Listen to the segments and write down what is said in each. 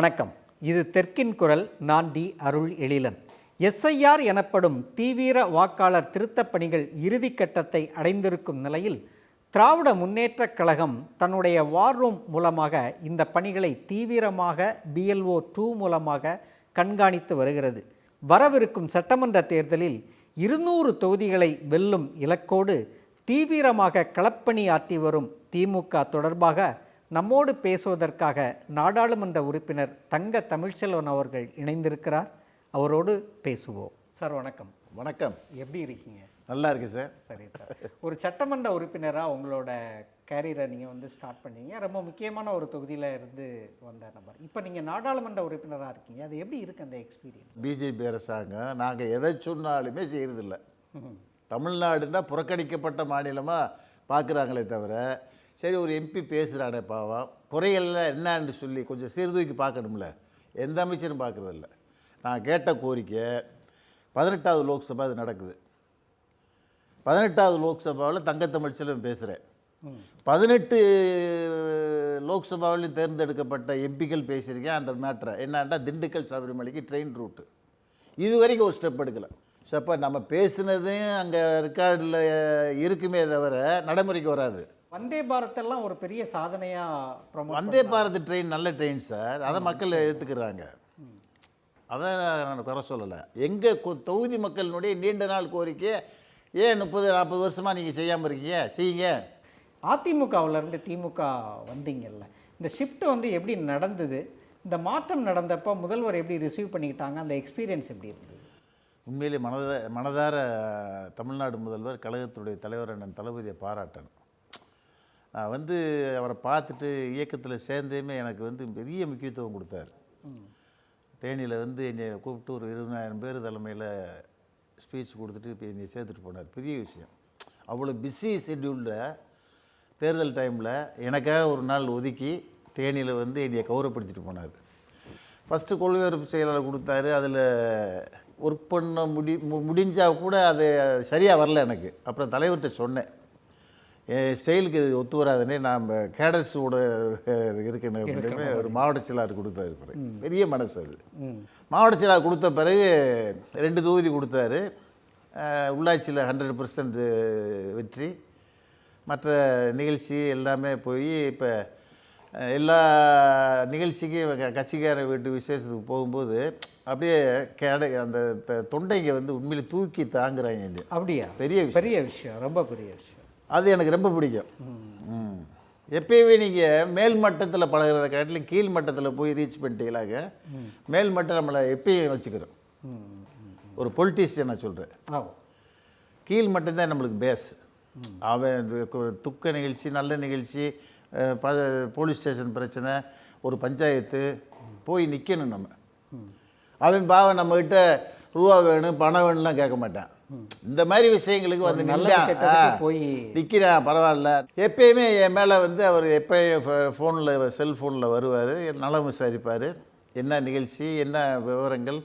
வணக்கம். இது தெற்கின் குரல் நான் டி அருள் எழிலன் எஸ்ஐஆர் எனப்படும் தீவிர வாக்காளர் திருத்தப் பணிகள் இறுதிக்கட்டத்தை அடைந்திருக்கும் நிலையில் திராவிட முன்னேற்றக் கழகம் தன்னுடைய வார் ரூம் மூலமாக இந்த பணிகளை தீவிரமாக பிஎல்ஓ டூ மூலமாக கண்காணித்து வருகிறது. வரவிருக்கும் சட்டமன்ற தேர்தலில் இருநூறு தொகுதிகளை வெல்லும் இலக்கோடு தீவிரமாக களப்பணி ஆற்றி வரும் திமுக தொடர்பாக நம்மோடு பேசுவதற்காக நாடாளுமன்ற உறுப்பினர் தங்க தமிழ்ச்செல்வன் அவர்கள் இணைந்திருக்கிறார். அவரோடு பேசுவோம். சார் வணக்கம். வணக்கம். எப்படி இருக்கீங்க? நல்லா இருக்கு சார். சரி சார். ஒரு சட்டமன்ற உறுப்பினராக உங்களோட கேரியரை நீங்கள் வந்து ஸ்டார்ட் பண்ணீங்க. ரொம்ப முக்கியமான ஒரு தொகுதியில் இருந்து வந்த நபர். இப்போ நீங்கள் நாடாளுமன்ற உறுப்பினராக இருக்கீங்க. அது எப்படி இருக்கு அந்த எக்ஸ்பீரியன்ஸ் பிஜேபி அரசாங்கம் நாங்கள் எதை சொன்னாலுமே செய்கிறதில்ல தமிழ்நாடுன்னா புறக்கணிக்கப்பட்ட மாநிலமாக பார்க்குறாங்களே தவிர சரி ஒரு எம்பி பேசுகிறானே பாவம். குறையெல்லாம் என்னன்னு சொல்லி கொஞ்சம் சீர்தூக்கி பார்க்கணும்ல. எந்த அமைச்சரும் பார்க்குறதில்ல. நான் கேட்ட கோரிக்கை பதினெட்டாவது லோக்சபா அது நடக்குது. பதினெட்டாவது லோக்சபாவில் தங்கத்தமிழ் பேசுகிறேன் பதினெட்டு லோக்சபாவிலையும் தேர்ந்தெடுக்கப்பட்ட எம்பிக்கள் பேசியிருக்கேன். அந்த மேட்ரை என்னென்னா திண்டுக்கல் சபரிமலைக்கு ட்ரெயின் ரூட்டு இது வரைக்கும் ஒரு ஸ்டெப் எடுக்கலை. ஸோ அப்போ நம்ம பேசுனதும் அங்கே ரெக்கார்டில் இருக்குமே தவிர நடைமுறைக்கு வராது. வந்தே பாரத் எல்லாம் ஒரு பெரிய சாதனையாக வந்தே பாரத் ட்ரெயின் நல்ல ட்ரெயின் சார் அதை மக்கள் ஏற்றுக்கிறாங்க அதை நான் குறை சொல்லலை. எங்கள் தொகுதி மக்களினுடைய நீண்ட நாள் கோரிக்கை ஏன் முப்பது நாற்பது வருஷமாக நீங்கள் செய்யாமல் இருக்கீங்க? செய்யுங்க. அதிமுகவுல இருந்து திமுக வந்தீங்கல்ல. இந்த ஷிஃப்ட் வந்து எப்படி நடந்தது? இந்த மாற்றம் நடந்தப்போ முதல்வர் எப்படி ரிசீவ் பண்ணிக்கிட்டாங்க? அந்த எக்ஸ்பீரியன்ஸ் எப்படி இருந்தது? உண்மையிலே மனத மனதார தமிழ்நாடு முதல்வர் கழகத்துடைய தலைவர் அண்ணன் தளபதியை பாராட்டணும். நான் வந்து அவரை பார்த்துட்டு இயக்கத்தில் சேர்ந்தேமே எனக்கு வந்து பெரிய முக்கியத்துவம் கொடுத்தாரு. தேனியில் வந்து என்னை கூப்பிட்டு ஒரு இருபதாயிரம் பேர் தலைமையில் ஸ்பீச் கொடுத்துட்டு இப்போ என்னை சேர்த்துட்டு போனார். பெரிய விஷயம். அவ்வளோ பிஸி ஷெட்யூலில் தேர்தல் டைமில் எனக்காக ஒரு நாள் ஒதுக்கி தேனியில் வந்து என்னை கௌரவப்படுத்திட்டு போனார். ஃபஸ்ட்டு கொள்கையரப்பு செயலாளர் கொடுத்தாரு. அதில் ஒர்க் பண்ண முடி மு- கூட அது சரியாக வரல எனக்கு. அப்புறம் தலைவர்கிட்ட சொன்னேன். என் ஸ்டைலுக்கு இது ஒத்து வராதுன்னே நாம் கேடர்ஸோட இருக்கணும் அப்படின்னு ஒரு மாவட்ட செயலாளர் கொடுத்தாரு பிறகு பெரிய மனசு அது. மாவட்ட செயலாளர் கொடுத்த பிறகு ரெண்டு தொகுதி கொடுத்தாரு. உள்ளாட்சியில் ஹண்ட்ரட் பர்சன்ட் வெற்றி. மற்ற நிகழ்ச்சி எல்லாமே போய் இப்போ எல்லா நிகழ்ச்சிக்கும் கட்சிக்கார வீட்டு விசேஷத்துக்கு போகும்போது அப்படியே கேட அந்த த- தொண்டைங்க வந்து உண்மையிலே தூக்கி தாங்குறாங்க. அப்படியா? பெரிய பெரிய விஷயம். ரொம்ப பெரிய விஷயம். அது எனக்கு ரொம்ப பிடிக்கும். எப்பயுமே நீங்கள் மேல் மட்டத்தில் பழகிறத காட்டிலும் கீழ் மட்டத்தில் போய் ரீச் பண்ணிட்டீங்களாக மேல் மட்டம் நம்மளை எப்பயும் வச்சுக்கிறோம் ஒரு பொலிட்டீஷியன் நான் சொல்கிறேன் கீழ் மட்டும்தான் நம்மளுக்கு பேஸ் அவன் துக்க நிகழ்ச்சி நல்ல நிகழ்ச்சி ப போலீஸ் ஸ்டேஷன் பிரச்சனை ஒரு பஞ்சாயத்து போய் நிற்கணும் நம்ம. அவன் பாவம் நம்மக்கிட்ட ரூபா வேணும் பணம் வேணும்லாம் கேட்க மாட்டான். இந்த மாதிரி விஷயங்களுக்கு வந்து ஆ, போய் நிற்கிறான் பரவாயில்ல. எப்பயுமே என் மேலே வந்து அவர் எப்பயும் ஃபோனில் செல்ஃபோனில் வருவார். நலம் விசாரிப்பார். என்ன நிகழ்ச்சி என்ன விவரங்கள்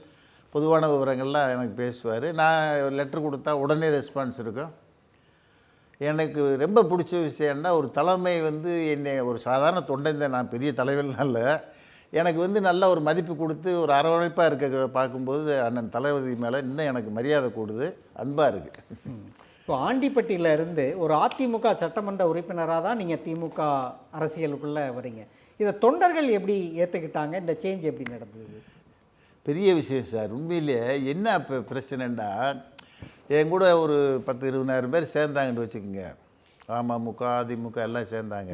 பொதுவான விவரங்கள்லாம் எனக்கு பேசுவார். நான் லெட்டர் கொடுத்தா உடனே ரெஸ்பான்ஸ் இருக்கும். எனக்கு ரொம்ப பிடிச்ச விஷயம்னா ஒரு தலைமை வந்து என்னை ஒரு சாதாரண தொண்டன் தான் நான் பெரிய தலைவர்லாம் இல்லை எனக்கு வந்து நல்ல ஒரு மதிப்பு கொடுத்து ஒரு அரவணைப்பாக இருக்க பார்க்கும்போது அண்ணன் தளபதி மேலே இன்னும் எனக்கு மரியாதை கூடுது அன்பாக இருக்குது இப்போ ஆண்டிப்பட்டியில இருந்து ஒரு அதிமுக சட்டமன்ற உறுப்பினராக தான் நீங்கள் திமுக அரசியலுக்குள்ளே வரீங்க. இதை தொண்டர்கள் எப்படி ஏற்றுக்கிட்டாங்க இந்த சேஞ்ச் எப்படி நடந்தது? பெரிய விஷயம் சார் உண்மையிலேயே என்ன இப்போ பிரச்சனைன்னா என் கூட ஒரு பத்து இருபதாயிரம் பேர் சேர்ந்தாங்கன்னு வச்சுக்கோங்க. அமமுக அதிமுக எல்லாம் சேர்ந்தாங்க.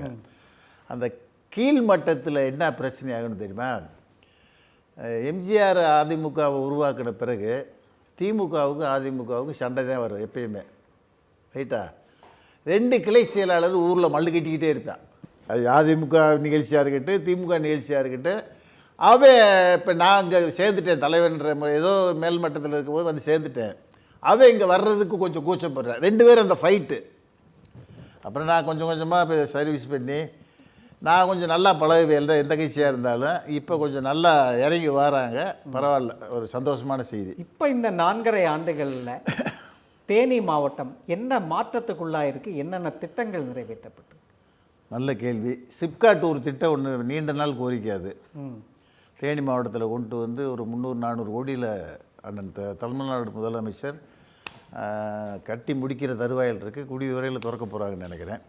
அந்த கீழ் மட்டத்தில் என்ன பிரச்சனை ஆகுன்னு தெரியுமா? எம்ஜிஆர் அதிமுகவை உருவாக்கின பிறகு திமுகவுக்கும் அதிமுகவுக்கும் சண்டை தான் வரும் எப்பயுமே. ரைட்டா? ரெண்டு கிளை செயலாளர் ஊரில் மல்லு கட்டிக்கிட்டே இருப்பான் அது அதிமுக நிகழ்ச்சியாக இருக்கட்டும் திமுக நிகழ்ச்சியாக இருக்கட்டும். அவன் இப்போ நான் இங்கே சேர்ந்துட்டேன் தலைவன்ற ஏதோ மேல் மட்டத்தில் இருக்கும்போது வந்து சேர்ந்துட்டேன். அவன் இங்கே வர்றதுக்கு கொஞ்சம் கூச்சப்படுறேன் ரெண்டு பேரும் அந்த ஃபைட்டு அப்புறம் நான் கொஞ்சம் கொஞ்சமாக இப்போ சர்வீஸ் பண்ணி நான் கொஞ்சம் நல்லா பழகுவேன் எந்த கட்சியாக இருந்தாலும். இப்போ கொஞ்சம் நல்லா இறங்கி வராங்க. பரவாயில்ல ஒரு சந்தோஷமான செய்தி. இப்போ இந்த நான்கரை ஆண்டுகளில் தேனி மாவட்டம் என்ன மாற்றத்துக்குள்ளாக இருக்குது என்னென்ன திட்டங்கள் நிறைவேற்றப்பட்டு? நல்ல கேள்வி. சிப்காட் ஒரு திட்டம் ஒன்று நீண்ட நாள் கோரிக்கை அது. தேனி மாவட்டத்தில் கொண்டு வந்து ஒரு முந்நூறு நானூறு கோடியில் அண்ணன் த தமிழ்நாடு முதலமைச்சர் கட்டி முடிக்கிற தருவாயில் இருக்குது குடி விரைவில் திறக்க போகிறாங்கன்னு நினைக்கிறேன்.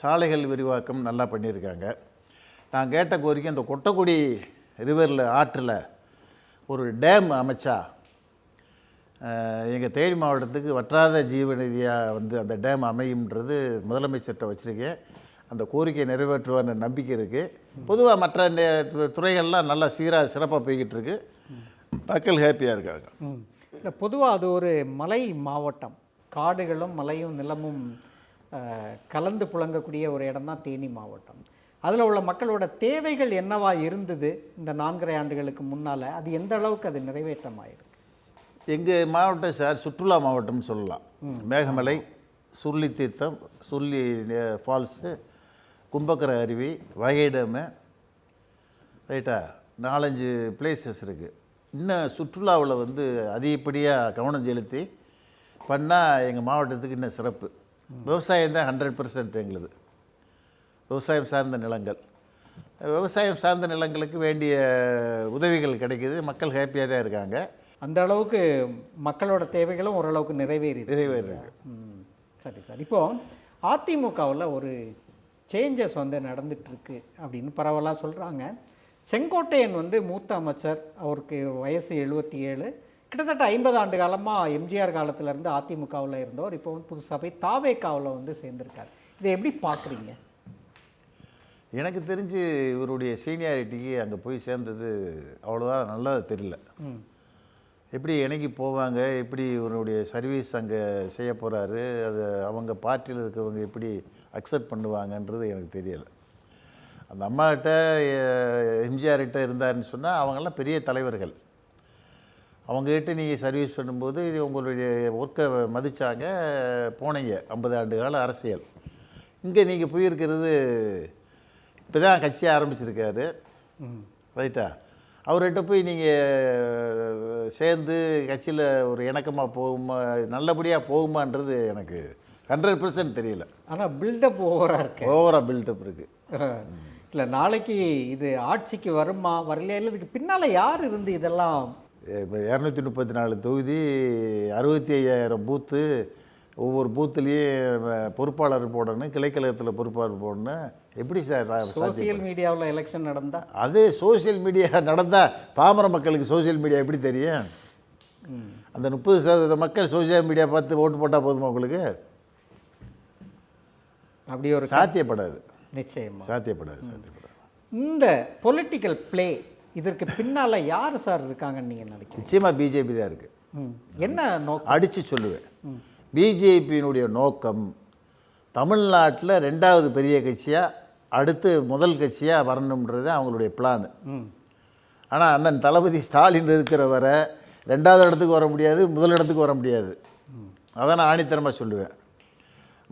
சாலைகள் விரிவாக்கம் நல்லா பண்ணியிருக்காங்க. நான் கேட்ட கோரிக்கை அந்த கொட்டக்குடி ரிவரில் ஆற்றில் ஒரு டேம் அமைச்சா எங்கள் தேனி மாவட்டத்துக்கு வற்றாத ஜீவநிதியாக வந்து அந்த டேம் அமையும்ன்றது முதலமைச்சர்கிட்ட வச்சுருக்கேன். அந்த கோரிக்கையை நிறைவேற்றுவார்னு நம்பிக்கை இருக்குது பொதுவாக மற்ற து- துறைகள்லாம் நல்லா சீராக சிறப்பாக போய்கிட்டு இருக்கு மக்கள் ஹாப்பியாக இருக்காங்க. இல்லை பொதுவாக அது ஒரு மலை மாவட்டம். காடுகளும் மலையும் நிலமும் கலந்து புழங்கக்கூடிய ஒரு இடம் தான் தேனி மாவட்டம். அதில் உள்ள மக்களோட தேவைகள் என்னவா இருந்தது இந்த நான்கரை ஆண்டுகளுக்கு முன்னால்? அது எந்த அளவுக்கு அது நிறைவேற்றமாயிருக்கு? எங்கள் மாவட்டம் சார் சுற்றுலா மாவட்டம்னு சொல்லலாம். மேகமலை சுருளி தீர்த்தம் சுருளி ஃபால்ஸு கும்பக்கரை அருவி வகை டேமு. ரைட்டா? நாலஞ்சு பிளேசஸ் இருக்குது இன்னும் சுற்றுலாவில் வந்து அதிகப்படியாக கவனம் செலுத்தி பண்ணால் எங்கள் மாவட்டத்துக்கு இன்னும் சிறப்பு. விவசாயம் தான் ஹண்ட்ரட் பர்சன்ட் எங்களுது. விவசாயம் சார்ந்த நிலங்கள். விவசாயம் சார்ந்த நிலங்களுக்கு வேண்டிய உதவிகள் கிடைக்குது. மக்கள் ஹாப்பியாக தான் இருக்காங்க. அந்த அளவுக்கு மக்களோட தேவைகளும் ஓரளவுக்கு நிறைவேறிது நிறைவேறிருக்கு ம். சரி சார். இப்போ அதிமுகவில் ஒரு சேஞ்சஸ் வந்து நடந்துட்டு இருக்கு அப்படின்னு பரவலாக சொல்கிறாங்க செங்கோட்டையன் வந்து மூத்த அமைச்சர் அவருக்கு வயசு எழுபத்தி ஏழு. கிட்டத்தட்ட ஐம்பது ஆண்டு காலமாக எம்ஜிஆர் காலத்திலேருந்து அதிமுகவில் இருந்தவர் இப்போ வந்து புதுசாக போய் தாவேக்காவில் வந்து சேர்ந்திருக்காரு. இதை எப்படி பார்க்குறீங்க? எனக்கு தெரிஞ்சு இவருடைய சீனியாரிட்டிக்கு அங்கே போய் சேர்ந்தது அவ்வளோவா நல்லா தெரியல. எப்படி இணைக்கி போவாங்க எப்படி இவருடைய சர்வீஸ் அங்கே செய்ய போகிறாரு அது அவங்க பார்ட்டியில் இருக்கிறவங்க எப்படி அக்செப்ட் பண்ணுவாங்கன்றது எனக்கு தெரியலை. அந்த அம்மாகிட்ட எம்ஜிஆர்கிட்ட இருந்தாருன்னு சொன்னால் அவங்கெல்லாம் பெரிய தலைவர்கள். அவங்ககிட்ட நீங்கள் சர்வீஸ் பண்ணும்போது உங்களுடைய ஒர்க்கை மதித்தாங்க போனீங்க. ஐம்பது ஆண்டு கால அரசியல். இங்கே நீங்கள் போயிருக்கிறது இப்போ தான் கட்சி ஆரம்பிச்சிருக்காரு. ரைட்டா? அவர்கிட்ட போய் நீங்கள் சேர்ந்து கட்சியில் ஒரு இணக்கமாக போகுமா நல்லபடியாக போகுமான்றது எனக்கு ஹண்ட்ரட் பர்சன்ட் தெரியல. ஆனால் பில்டப் ஓவராக இருக்கு. ஓவராக பில்டப் இருக்குது இல்லை நாளைக்கு இது ஆட்சிக்கு வருமா வரலையா? இல்லை இதுக்கு பின்னால் யார் இருந்து இதெல்லாம் இரநூத்தி முப்பத்தி நாலு தொகுதி அறுபத்தி ஐயாயிரம் பூத்து ஒவ்வொரு பூத்துலேயும் பொறுப்பாளர் போடணும் கிளைக்கழகத்தில் பொறுப்பாளர் போடணும். எப்படி சார் சோசியல் மீடியாவில் எலெக்ஷன் நடந்தா? அது சோஷியல் மீடியா நடந்தால் பாமர மக்களுக்கு சோஷியல் மீடியா எப்படி தெரியும்? அந்த முப்பது சதவீத மக்கள் சோஷியல் மீடியா பார்த்து ஓட்டு போட்டால் போதுமா உங்களுக்கு? அப்படி ஒரு சாத்தியப்படாது. நிச்சயமா. சாத்தியப்படாது சாத்தியப்படாது. இந்த பொலிட்டிக்கல் ப்ளே இதற்கு பின்னால யார் சார் இருக்காங்கன்னு நீங்க நினைக்கிறீங்க? நிச்சயமாக பிஜேபி தான் இருக்குது. என்ன நோக்கம்? அடித்து சொல்லுவேன். பிஜேபியினுடைய நோக்கம் தமிழ்நாட்டில் ரெண்டாவது பெரிய கட்சியாக அடுத்து முதல் கட்சியாக வரணுன்றது அவங்களுடைய பிளான் ஆனால் அண்ணன் தளபதி ஸ்டாலின் இருக்கிற வரை ரெண்டாவது இடத்துக்கு வர முடியாது முதல் இடத்துக்கு வர முடியாது. அதான் நான் ஆணித்தரமாக சொல்லுவேன்.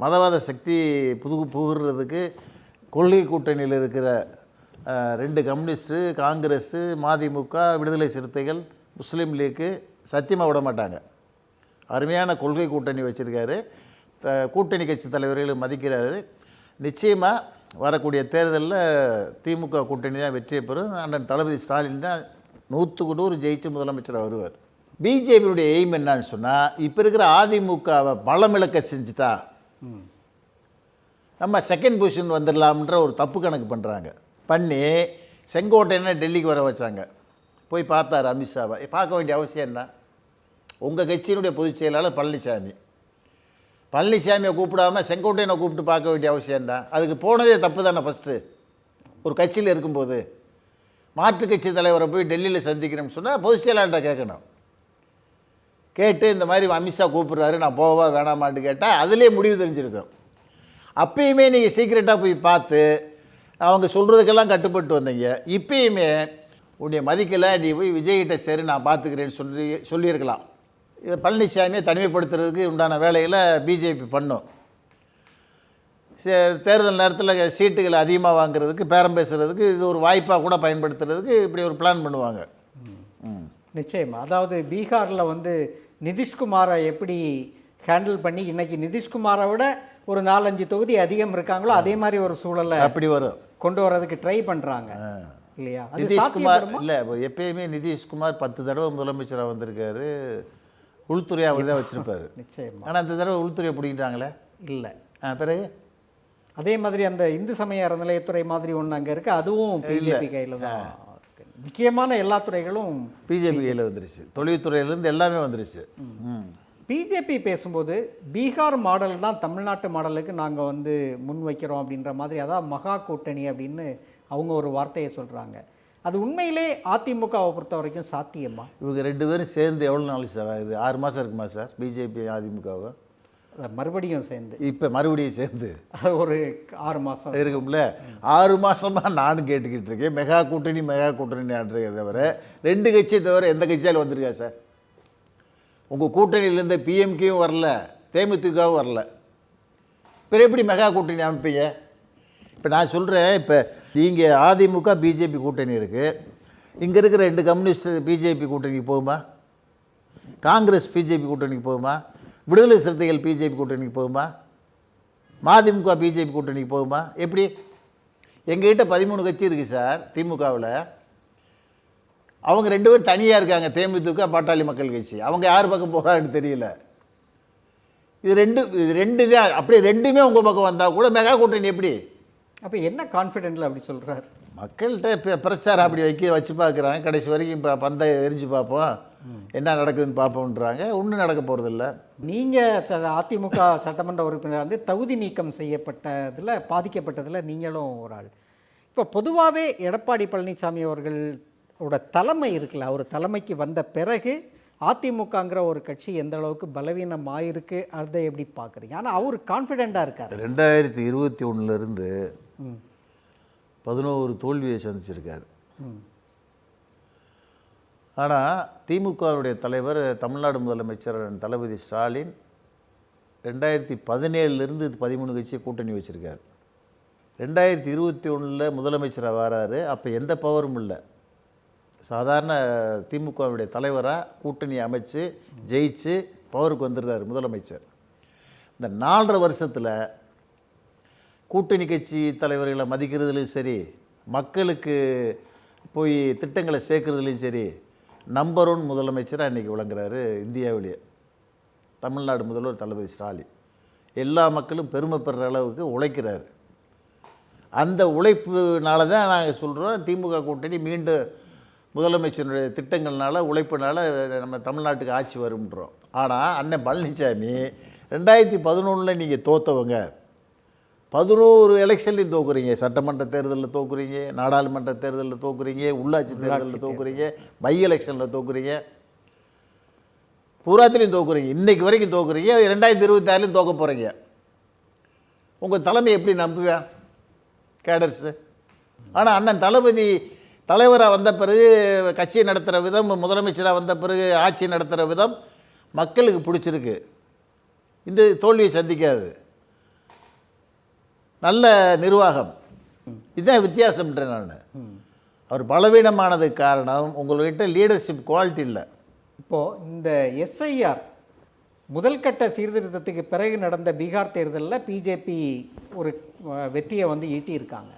மதவாத சக்தி புது புகுறதுக்கு கொள்கை கூட்டணியில் இருக்கிற ரெண்டு கம்யூனிஸ்ட்டு காங்கிரஸு மதிமுக விடுதலை சிறுத்தைகள் முஸ்லீம் லீக்கு சத்தியமாக விட மாட்டாங்க. அருமையான கொள்கை கூட்டணி வச்சுருக்காரு. த கூட்டணி கட்சி தலைவர்களை மதிக்கிறாரு. நிச்சயமாக வரக்கூடிய தேர்தலில் திமுக கூட்டணி தான் வெற்றி பெறும். அண்ணன் தளபதி ஸ்டாலின் தான் நூற்றுக்கு நூறு ஜெயிச்சு முதலமைச்சராக வருவார். பிஜேபியுடைய எய்ம் என்னன்னு சொன்னால் இப்போ இருக்கிற அதிமுகவை பலமிழக்க செஞ்சுட்டா நம்ம செகண்ட் பொசிஷன் வந்துடலாம்ன்ற ஒரு தப்பு கணக்கு பண்ணுறாங்க பண்ணி செங்கோட்டையனை டெல்லிக்கு வர வச்சாங்க. போய் பார்த்தாரு அமித்ஷாவை பார்க்க வேண்டிய அவசியம் என்ன? உங்கள் கட்சியினுடைய பொதுச் செயலாளர் பழனிசாமி பழனிசாமியை கூப்பிடாம செங்கோட்டையனை கூப்பிட்டு பார்க்க வேண்டிய அவசியம் என்ன? அதுக்கு போனதே தப்பு தானே ஃபஸ்ட்டு ஒரு கட்சியில் இருக்கும்போது மாற்று கட்சி தலைவரை போய் டெல்லியில் சந்திக்கணும்னு சொன்னால் பொதுச் செயலாளர்கிட்ட கேட்கணும். கேட்டு இந்த மாதிரி அமித்ஷா கூப்பிட்றாரு நான் போவா வேணாமான்னு கேட்டால் அதிலே முடிவு தெரிஞ்சிருக்கும். அப்பயுமே நீங்கள் சீக்கிரட்டாக போய் பார்த்து அவங்க சொல்கிறதுக்கெல்லாம் கட்டுப்பட்டு வந்தீங்க. இப்பயுமே உன்னை மதிக்கலை நீ போய் விஜய்கிட்ட சரி நான் பார்த்துக்கிறேன்னு சொல்லி சொல்லியிருக்கலாம். இது பழனிசாமியை தனிமைப்படுத்துறதுக்கு உண்டான வேலைகளை பிஜேபி பண்ணும். சே- தேர்தல் நேரத்தில் சீட்டுகள் அதிகமாக வாங்குறதுக்கு பேரம் பேசுகிறதுக்கு இது ஒரு வாய்ப்பாக கூட பயன்படுத்துறதுக்கு இப்படி ஒரு பிளான் பண்ணுவாங்க. நிச்சயமாக அதாவது பீகாரில் வந்து நிதிஷ்குமாரை எப்படி ஹேண்டில் பண்ணி இன்றைக்கி நிதிஷ்குமாரை விட ஒரு நாலஞ்சு தொகுதி அதிகம் இருக்காங்களோ அதே மாதிரி ஒரு சூழலை அப்படி வரும் கொண்டு வர்றதுக்கு ட்ரை பண்றாங்க. இல்லையா? நிதிஷ்குமார்? இல்லை எப்பயுமே நிதிஷ்குமார் பத்து தடவை முதலமைச்சராக வந்திருக்காரு. உள்துறை அவர் தான் வச்சுருப்பாரு. நிச்சயமா. ஆனால் அந்த தடவை உள்துறையை பிடிக்கிட்டாங்களே இல்லை. பிறகு? அதே மாதிரி அந்த இந்து சமய அறநிலையத்துறை மாதிரி ஒன்று அங்கே இருக்கு. அதுவும் பிஜேபி கையில் தான் முக்கியமான எல்லா துறைகளும் பிஜேபி கையில் வந்துருச்சு. தொழில்துறையிலேருந்து எல்லாமே வந்துருச்சு. ம். பிஜேபி பேசும்போது பீகார் மாடல் தான் தமிழ்நாட்டு மாடலுக்கு நாங்கள் வந்து முன் வைக்கிறோம் அப்படின்ற மாதிரி அதான் மகா கூட்டணி அப்படின்னு அவங்க ஒரு வார்த்தையை சொல்கிறாங்க அது உண்மையிலே அதிமுகவை பொறுத்த வரைக்கும் சாத்தியமா? இவங்க ரெண்டு பேரும் சேர்ந்து எவ்வளோ நாள் சார்? இது ஆறு மாதம் இருக்குமா சார் பிஜேபி அதிமுகவை? அதை மறுபடியும் சேர்ந்து. இப்போ மறுபடியும் சேர்ந்து. ஒரு ஆறு மாதம் இருக்கும்ல. ஆறு மாசமா நானும் கேட்டுக்கிட்டு இருக்கேன். மெகா கூட்டணி மெகா கூட்டணி தவிர ரெண்டு கட்சியை தவிர எந்த கட்சியாலும் வந்திருக்கா சார்? உங்கள் கூட்டணியிலேருந்து பிஎம்கேயும் வரல தேமுதிகவும் வரல. இப்போ எப்படி மெகா கூட்டணி அமைப்பீங்க? இப்போ நான் சொல்கிறேன் இப்போ நீங்கள் அதிமுக பிஜேபி கூட்டணி இருக்குது இங்கே இருக்கிற ரெண்டு கம்யூனிஸ்ட் பிஜேபி கூட்டணிக்கு போகுமா? காங்கிரஸ் பிஜேபி கூட்டணிக்கு போகுமா? விடுதலை சிறுத்தைகள் பிஜேபி கூட்டணிக்கு போகுமா? மதிமுக பிஜேபி கூட்டணிக்கு போகுமா? எப்படி? எங்ககிட்ட பதிமூணு கட்சி இருக்குது சார் திமுகவில். அவங்க ரெண்டு பேரும் தனியாக இருக்காங்க தேமுதிக பாட்டாளி மக்கள் கட்சி. அவங்க யார் பக்கம் போகிறான்னு தெரியல. இது ரெண்டு இது ரெண்டு தான் அப்படியே ரெண்டுமே உங்கள் பக்கம் வந்தால் கூட மெகா கூட்டணி எப்படி? அப்போ என்ன கான்ஃபிடென்ட்ல அப்படி சொல்றாரு? மக்கள்கிட்ட இப்போ பிரச்சாரம் அப்படி வைக்க வச்சு பார்க்குறாங்க. கடைசி வரைக்கும் இப்போ பந்தை எரிஞ்சு பார்ப்போம். என்ன நடக்குதுன்னு பார்ப்போம்ன்றாங்க. ஒன்றும் நடக்க போகிறதில்ல நீங்கள் ச- அதிமுக சட்டமன்ற உறுப்பினர் வந்து தகுதி நீக்கம் செய்யப்பட்டதில் பாதிக்கப்பட்டதில் நீங்களும் ஒரு ஆள். இப்போ பொதுவாகவே எடப்பாடி பழனிசாமி அவர்களோட தலைமை இருக்குல்ல அவர் தலைமைக்கு வந்த பிறகு அதிமுகங்கிற ஒரு கட்சி எந்த அளவுக்கு பலவீனம் ஆயிருக்கு அதை எப்படி பார்க்குறீங்க ஆனால் அவர் கான்ஃபிடெண்ட்டாக இருக்கார். ரெண்டாயிரத்தி இருபத்தி ஒன்றுலேருந்து பதினோரு தோல்வியை சந்திச்சிருக்காரு. ஆனால் திமுகவுடைய தலைவர் தமிழ்நாடு முதலமைச்சர் தளபதி ஸ்டாலின் ரெண்டாயிரத்தி பதினேழுலேருந்து பதிமூணு கட்சியை கூட்டணி வச்சுருக்கார். ரெண்டாயிரத்தி இருபத்தி ஒன்றில் முதலமைச்சராக வராரு அப்போ எந்த பவரும் இல்லை. சாதாரண திமுகவுடைய தலைவராக கூட்டணி அமைச்சு ஜெயிச்சு பவருக்கு வந்துடுறாரு முதலமைச்சர். இந்த நாலரை வருஷத்தில் கூட்டணி கட்சி தலைவர்களை மதிக்கிறதுலையும் சரி மக்களுக்கு போய் திட்டங்களை சேர்க்குறதுலையும் சரி நம்பர் ஒன் முதலமைச்சராக இன்றைக்கி விளங்குறாரு இந்தியாவிலேயே. தமிழ்நாடு முதல்வர் தளபதி ஸ்டாலின். எல்லா மக்களும் பெருமை பெறுற அளவுக்கு உழைக்கிறாரு. அந்த உழைப்புனால தான் நாங்கள் சொல்கிறோம் திமுக கூட்டணி மீண்டும் முதலமைச்சருடைய திட்டங்கள்னால உழைப்புனால நம்ம தமிழ்நாட்டுக்கு ஆட்சி வரும்ன்றோம். ஆனால் அண்ணன் பழனிசாமி ரெண்டாயிரத்தி பதினொன்றில் நீங்கள் தோத்தவங்க. பதினோரு எலெக்ஷன்லையும் தோக்குறீங்க. சட்டமன்ற தேர்தலில் தோக்குறீங்க நாடாளுமன்ற தேர்தலில் தோக்குறீங்க உள்ளாட்சி தேர்தலில் தோக்குறீங்க பை எலெக்ஷனில் தோக்குறீங்க. பூராத்திலையும் தோக்குறீங்க. இன்னைக்கு வரைக்கும் தோக்குறீங்க. ரெண்டாயிரத்தி இருபத்தாறுலையும் தோக்க போகிறீங்க உங்கள் தலைமை எப்படி நம்புவேன் கேடர்ஸு. ஆனால் அண்ணன் தளபதி தலைவராக வந்த பிறகு கட்சி நடத்துகிற விதம் முதலமைச்சராக வந்த பிறகு ஆட்சி நடத்துகிற விதம் மக்களுக்கு பிடிச்சிருக்கு. இந்த தோல்வியை சந்திக்காது. நல்ல நிர்வாகம். இதுதான் வித்தியாசம்ன்றேன் நான் அவர் பலவீனமானதுக்கு காரணம் உங்கள்கிட்ட லீடர்ஷிப் குவாலிட்டி இல்லை. இப்போது இந்த எஸ்ஐஆர் முதல்கட்ட சீர்திருத்தத்துக்கு பிறகு நடந்த பீகார் தேர்தலில் பிஜேபி ஒரு வெற்றியை வந்து ஈட்டியிருக்காங்க.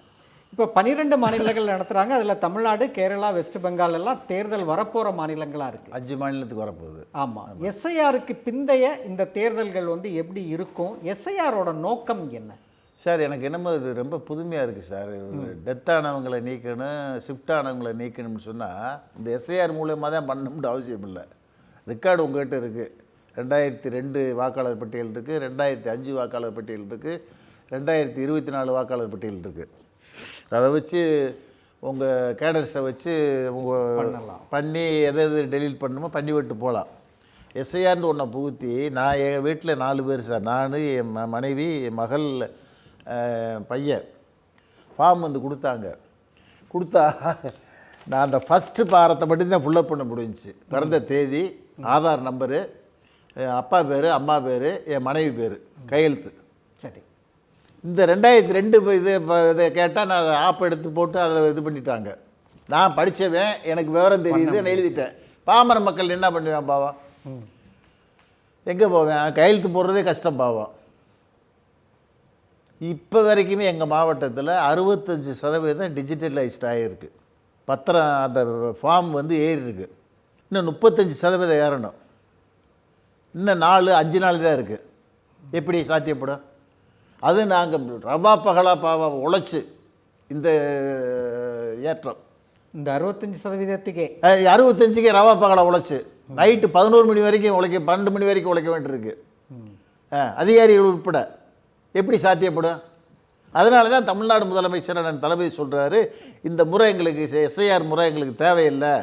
இப்போ பன்னிரெண்டு மாநிலங்கள் நடத்துகிறாங்க அதில் தமிழ்நாடு கேரளா வெஸ்ட் பெங்கால் எல்லாம் தேர்தல் வரப்போகிற மாநிலங்களாக இருக்குது அஞ்சு மாநிலத்துக்கு வரப்போகுது. ஆமாம் எஸ்ஐஆருக்கு பிந்தைய இந்த தேர்தல்கள் வந்து எப்படி இருக்கும்? எஸ்ஐஆரோட நோக்கம் என்ன? சார் எனக்கு என்னமோ இது ரொம்ப புதுமையாக இருக்குது சார். டெத் ஆனவங்களை நீக்கணும் ஷிஃப்ட் ஆனவங்களை நீக்கணும்னு சொன்னால் இந்த எஸ்ஐஆர் மூலியமாக தான் பண்ணணும்னு அவசியம் இல்லை. ரெக்கார்டு உங்கள்கிட்ட இருக்குது ரெண்டாயிரத்தி ரெண்டு வாக்காளர் பட்டியல் இருக்குது ரெண்டாயிரத்தி அஞ்சு வாக்காளர் பட்டியல் இருக்குது ரெண்டாயிரத்தி இருபத்தி நாலு வாக்காளர் பட்டியல் இருக்குது அதை வச்சு உங்கள் கேடர்ஸை வச்சு உங்கள் பண்ணலாம். பண்ணி எதை எது டெலீட் பண்ணணுமோ பண்ணி விட்டு போகலாம். எஸ்ஐஆர்னு ஒன்றை புகுத்தி நான் என் வீட்டில் நாலு பேர் சார். நான் என் ம- மனைவி என் மகள் பையன். ஃபார்ம் வந்து கொடுத்தாங்க. கொடுத்தா நான் அந்த ஃபஸ்ட்டு பாரத்தை மட்டும்தான் ஃபுல்லப் பண்ண முடிஞ்சுச்சு. பிறந்த தேதி ஆதார் நம்பரு அப்பா பேர் அம்மா பேர் என் மனைவி பேர் கையெழுத்து. சரி. இந்த ரெண்டாயிரத்தி ரெண்டு இது இதை கேட்டால் நான் அதை ஆப் எடுத்து போட்டு அதை இது பண்ணிட்டாங்க. நான் படித்தவன் எனக்கு விவரம் தெரியுது நான் எழுதிட்டேன். பாமர மக்கள் என்ன பண்ணுவேன் பாவம்? எங்கே போவேன்? கையெழுத்து போடுறதே கஷ்டம் பாவம். இப்போ வரைக்குமே எங்கள் மாவட்டத்தில் அறுபத்தஞ்சு சதவீதம் டிஜிட்டலைஸ்ட் ஆகிருக்கு பத்திரம் அந்த ஃபார்ம் வந்து ஏறி இருக்கு இன்னும் முப்பத்தஞ்சு சதவீதம் ஏறணும். இன்னும் நாலு அஞ்சு நாள் தான் இருக்குது எப்படி சாத்தியப்படும்? அது நாங்கள் ரவா பகலா பாவா உழைச்சி இந்த ஏற்றம். இந்த அறுபத்தஞ்சு சதவீதத்துக்கே. அறுபத்தஞ்சுக்கு ரவா பகலா உழைச்சி. நைட்டு பதினோரு மணி வரைக்கும் உழைக்க பன்னெண்டு மணி வரைக்கும் உழைக்க வேண்டியிருக்கு. அதிகாரிகள் உட்பட. எப்படி சாத்தியப்படும்? அதனால தான் தமிழ்நாடு முதலமைச்சர் அண்ணன் தளபதி சொல்கிறாரு இந்த முறை எங்களுக்கு எஸ்ஐஆர் முறை எங்களுக்கு தேவையில்லை.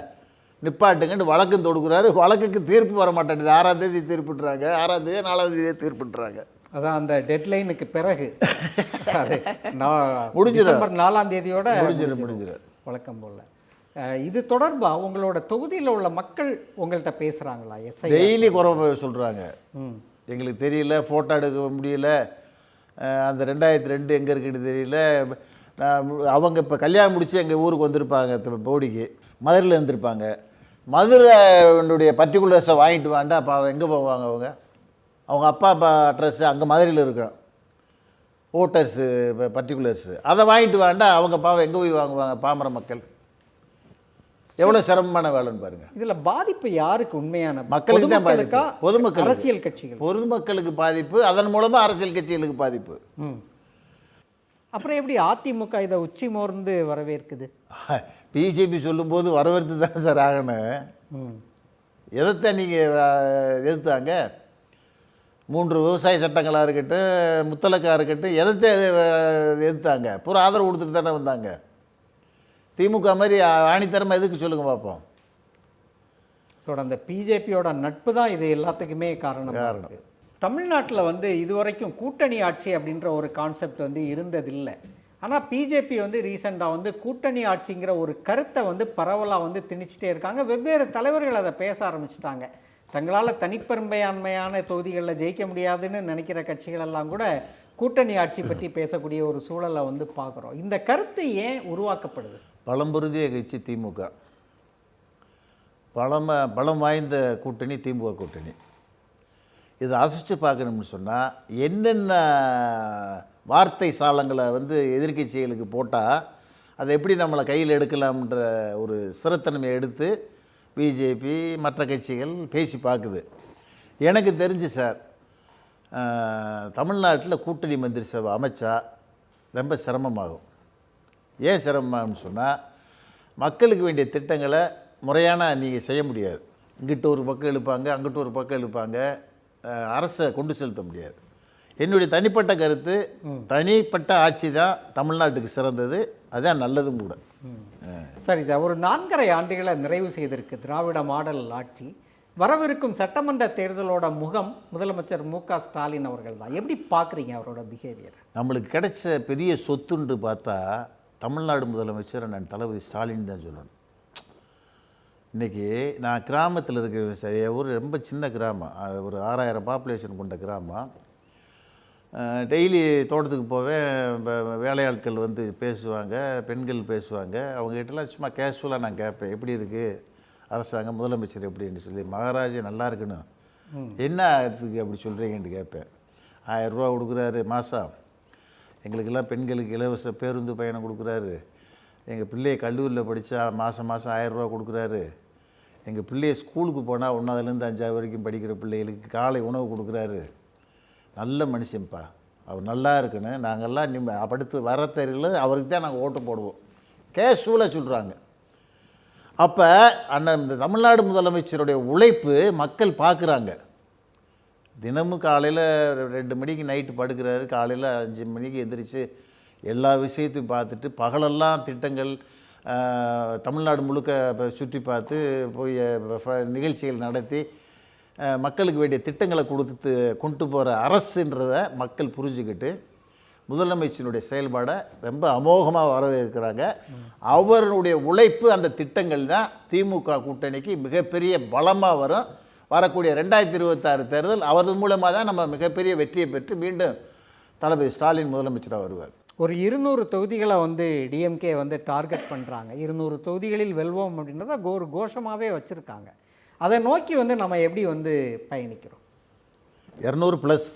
நிப்பாட்டுங்கன்னு வழக்கம் தொடுக்கிறாரு. வழக்குக்கு தீர்ப்பு வர மாட்டேங்குது. ஆறாம் தேதி தீர்ப்புட்டுறாங்க ஆறாம் தேதி நாலாம் தேதி தீர்ப்புட்டுறாங்க அதான் அந்த டெட்லைனுக்கு பிறகு. அது நான் முடிஞ்சிடும். டிசம்பர் நாலாம் தேதியோட முடிஞ்சிடும் முடிஞ்சிடும் வழக்கம் போல. இது தொடர்பா? உங்களோட தொகுதியில் உள்ள மக்கள் உங்கள்கிட்ட பேசுறாங்களா? எஸ்ஐ டெய்லி குறை சொல்கிறாங்க ம். எங்களுக்கு தெரியல ஃபோட்டோ எடுக்க முடியல. அந்த ரெண்டாயிரத்தி ரெண்டு எங்கே இருக்குன்னு தெரியல. அவங்க இப்போ கல்யாணம் முடித்து எங்கள் ஊருக்கு வந்திருப்பாங்க போடிக்கு. மதுரையில் இருந்திருப்பாங்க. மதுரைனுடைய பர்டிகுலர்ஸை வாங்கிட்டு வாண்டா அப்போ எங்கே போவாங்க அவங்க? அவங்க அப்பா அப்பா அட்ரஸ் அங்கே மதுரையில் இருக்கும் ஓட்டர்ஸு பர்டிகுலர்ஸு அதை வாங்கிட்டு வாண்டா அவங்க பாவம் எங்கே போய் வாங்குவாங்க பாமர மக்கள்? எவ்வளோ சிரமமான வேலைன்னு பாருங்கள் இதுல பாதிப்பு யாருக்கு உண்மையான? மக்களுக்கு தான் பாதிப்பு. பொதுமக்களுக்கு. அரசியல் கட்சிகள்? பொதுமக்களுக்கு பாதிப்பு அதன் மூலமாக அரசியல் கட்சிகளுக்கு பாதிப்பு. ம். அப்புறம் எப்படி அதிமுக இதை உச்சி மோர்ந்து வரவேற்குது? பிஜேபி சொல்லும்போது வரவேற்று தான் சார் ஆகணும். ம். எதைத்தான் நீங்கள் எதிர்த்தாங்க? மூன்று விவசாய சட்டங்களாக இருக்கட்டும் முத்தலக்காக இருக்கட்டும் எதைத்த எதிர்த்தாங்க? பூரா ஆதரவு கொடுத்துட்டு தானே வந்தாங்க. திமுக மாதிரி ஆணித்தரமாக எதுக்கு சொல்லுங்கள் பார்ப்போம் ஸோ அந்த பிஜேபியோட நட்பு தான் இது எல்லாத்துக்குமே காரணம். காரணம். தமிழ்நாட்டில் வந்து இதுவரைக்கும் கூட்டணி ஆட்சி அப்படின்ற ஒரு கான்செப்ட் வந்து இருந்ததில்லை. ஆனால் பிஜேபி வந்து ரீசெண்டாக வந்து கூட்டணி ஆட்சிங்கிற ஒரு கருத்தை வந்து பரவலாக வந்து திணிச்சிட்டே இருக்காங்க. வெவ்வேறு தலைவர்கள் அதை பேச ஆரம்பிச்சிட்டாங்க. தங்களால் தனிப்பெரும்பையாண்மையான தொகுதிகளில் ஜெயிக்க முடியாதுன்னு நினைக்கிற கட்சிகள் எல்லாம் கூட கூட்டணி ஆட்சி பற்றி பேசக்கூடிய ஒரு சூழலை வந்து பார்க்குறோம். இந்த கருத்து ஏன் உருவாக்கப்படுது? பழம்பொருந்திய கட்சி திமுக. பழம பலம் வாய்ந்த கூட்டணி திமுக கூட்டணி. இதை அசிச்சு பார்க்கணும்னு சொன்னால் என்னென்ன வார்த்தை சாலங்களை வந்து எதிர்க்கட்சிகளுக்கு போட்டால் அதை எப்படி நம்மளை கையில் எடுக்கலாம்ன்ற ஒரு சிறத்தன்மையை எடுத்து பிஜேபி மற்ற கட்சிகள் பேசி பார்க்குது. எனக்கு தெரிஞ்சு சார் தமிழ்நாட்டில் கூட்டணி மந்திரி சபை அமைச்சா ரொம்ப சிரமமாகும். ஏன் சிரமமாகும்னு சொன்னால் மக்களுக்கு வேண்டிய திட்டங்களை முறையான நீங்கள் செய்ய முடியாது. இங்கிட்ட ஒரு பக்கம் இழுப்பாங்க அங்கிட்ட ஒரு பக்கம் இழுப்பாங்க அஹ், அரசை கொண்டு செலுத்த முடியாது. என்னுடைய தனிப்பட்ட கருத்து தனிப்பட்ட ஆட்சி தான் தமிழ்நாட்டுக்கு சிறந்தது. அதான் நல்லதும் கூட. சரி சார் ஒரு நான்கரை ஆண்டுகளை நிறைவு செய்திருக்கு திராவிட மாடல் ஆட்சி. வரவிருக்கும் சட்டமன்ற தேர்தலோட முகம் முதலமைச்சர் மு க ஸ்டாலின் அவர்கள் தான் எப்படி பார்க்குறீங்க அவரோட பிஹேவியர் நம்மளுக்கு கிடைச்ச பெரிய சொத்துண்டு பார்த்தா தமிழ்நாடு முதலமைச்சர் நான் தளபதி ஸ்டாலின் தான் சொல்லணும். இன்றைக்கி நான் கிராமத்தில் இருக்கிற விவசாயி ஊர் ரொம்ப சின்ன கிராமம். ஒரு ஆறாயிரம் பாப்புலேஷன் கொண்ட கிராமம். டெய்லி தோட்டத்துக்கு போவேன் வேலையாட்கள் வந்து பேசுவாங்க பெண்கள் பேசுவாங்க. அவங்ககிட்டலாம் சும்மா கேஷுவலாக நான் கேட்பேன் எப்படி இருக்குது அரசாங்கம் முதலமைச்சர் எப்படின்னு சொல்லி மகாராஜா நல்லா இருக்கணும். என்ன அதுக்கு அப்படி சொல்கிறீங்கன்னு கேட்பேன் ஆயிரரூவா கொடுக்குறாரு மாதம் எங்களுக்கெல்லாம் பெண்களுக்கு இலவச பேருந்து பயணம் கொடுக்குறாரு. எங்கள் பிள்ளையை கல்லூரியில் படித்தா மாதம் மாதம் ஆயிரரூவா கொடுக்குறாரு. எங்கள் பிள்ளையை ஸ்கூலுக்கு போனால் ஒன்றாவதுலேருந்து அஞ்சாவது வரைக்கும் படிக்கிற பிள்ளைகளுக்கு காலை உணவு கொடுக்குறாரு. நல்ல மனுஷன்ப்பா. அவர் நல்லா இருக்குன்னு நாங்கள்லாம் நிம்ம படுத்து வர தெரியல அவருக்கு தான் நாங்கள் ஓட்டு போடுவோம். கேஷுவலாக சொல்கிறாங்க அப்போ அண்ணன் இந்த தமிழ்நாடு முதலமைச்சருடைய உழைப்பு மக்கள் பார்க்குறாங்க தினமும் காலையில் ரெண்டு மணிக்கு நைட்டு படுக்கிறாரு காலையில் அஞ்சு மணிக்கு எந்திரிச்சு எல்லா விஷயத்தையும் பார்த்துட்டு பகலெல்லாம் திட்டங்கள் தமிழ்நாடு முழுக்க சுற்றி பார்த்து போய் நிகழ்ச்சிகள் நடத்தி மக்களுக்கு வேண்டிய திட்டங்களை கொடுத்து கொண்டு போகிற அரசுன்றதை மக்கள் புரிஞ்சுக்கிட்டு முதலமைச்சருடைய செயல்பாடை ரொம்ப அமோகமாக வரவேற்கிறாங்க. அவருடைய உழைப்பு அந்த திட்டங்கள் தான் திமுக கூட்டணிக்கு மிகப்பெரிய பலமாக வரும். வரக்கூடிய ரெண்டாயிரத்தி இருபத்தாறு தேர்தல் அவரது மூலமாக தான் நம்ம மிகப்பெரிய வெற்றியை பெற்று மீண்டும் தளபதி ஸ்டாலின் முதலமைச்சராக வருவார். ஒரு இருநூறு தொகுதிகளை வந்து டிஎம்கே வந்து டார்கெட் பண்ணுறாங்க இருநூறு தொகுதிகளில் வெல்வோம் அப்படின்றத கோ- ஒரு கோஷமாகவே வச்சுருக்காங்க. அதை நோக்கி வந்து நம்ம எப்படி வந்து பயணிக்கிறோம்? இரநூறு ப்ளஸ்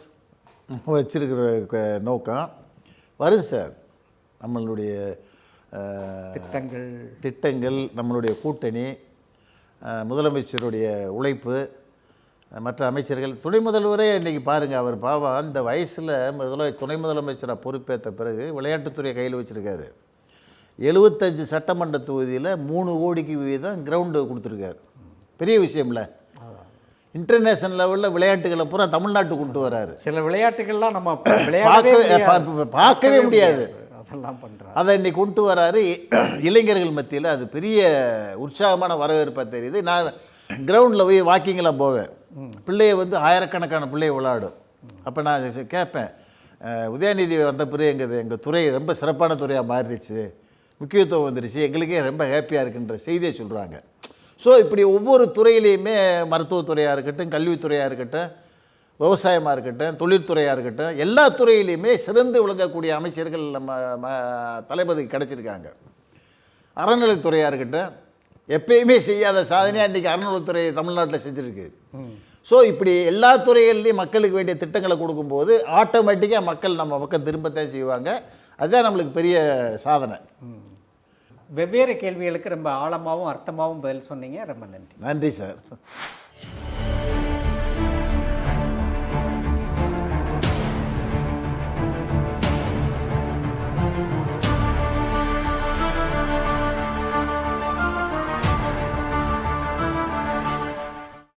வச்சிருக்கிற நோக்கம். வரும் சார். நம்மளுடைய திட்டங்கள். திட்டங்கள் நம்மளுடைய கூட்டணி முதலமைச்சருடைய உழைப்பு மற்ற அமைச்சர்கள். துணை முதல்வரே இன்றைக்கி பாருங்கள் அவர் பாவம். அந்த வயசில் முதல துணை முதலமைச்சராக பொறுப்பேற்ற பிறகு விளையாட்டுத்துறை கையில் வச்சுருக்காரு. எழுபத்தஞ்சு சட்டமன்ற தொகுதியில் மூணு கோடிக்கு வீதம் கிரவுண்டு கொடுத்துருக்காரு. பெரிய விஷயம்ல. இன்டர்நேஷனல் லெவலில் விளையாட்டுகளை பூரா தமிழ்நாட்டுக்கு கொண்டு வராரு. சில விளையாட்டுகள்லாம் நம்ம பார்க்கவே- முடியாது. பா- பார்க்கவே முடியாது. அதெல்லாம் பண்றாங்க அதை இன்னைக்கு கொண்டு வராரு. இளைஞர்கள் மத்தியில் அது பெரிய உற்சாகமான வரவேற்பா தெரியுது. நான் கிரவுண்டில் போய் வாக்கிங்கெல்லாம் போவேன். பிள்ளைய வந்து ஆயிரக்கணக்கான பிள்ளைய விளையாடும். அப்போ நான் கேட்பேன். உதயநிதி வந்த பிறகு எங்கள் எங்கள் துறை ரொம்ப சிறப்பான துறையாக மாறிடுச்சு. முக்கியத்துவம் வந்துருச்சு. எங்களுக்கே ரொம்ப ஹாப்பியாக இருக்குன்ற செய்தியை சொல்கிறாங்க ஸோ இப்படி ஒவ்வொரு துறையிலையுமே மருத்துவத்துறையாக இருக்கட்டும் கல்வித்துறையாக இருக்கட்டும் விவசாயமாக இருக்கட்டும் தொழில்துறையாக இருக்கட்டும் எல்லா துறையிலையுமே சிறந்து விளங்கக்கூடிய அமைச்சர்கள் நம்ம ம- தளபதிக்கு கிடச்சிருக்காங்க. அறநிலைத்துறையாக இருக்கட்டும் எப்பயுமே செய்யாத சாதனையாக இன்றைக்கி அறநிலைத்துறை தமிழ்நாட்டில் செஞ்சுருக்கு. ஸோ இப்படி எல்லா துறைகள்லையும் மக்களுக்கு வேண்டிய திட்டங்களை கொடுக்கும்போது ஆட்டோமேட்டிக்காக மக்கள் நம்ம பக்கம் திரும்பத்தான் செய்வாங்க. அதுதான் நம்மளுக்கு பெரிய சாதனை. வெவ்வேறு கேள்விகளுக்கு ரொம்ப ஆழமாகவும் அர்த்தமாகவும் பதில் சொன்னீங்க. ரொம்ப நன்றி. நன்றி சார்.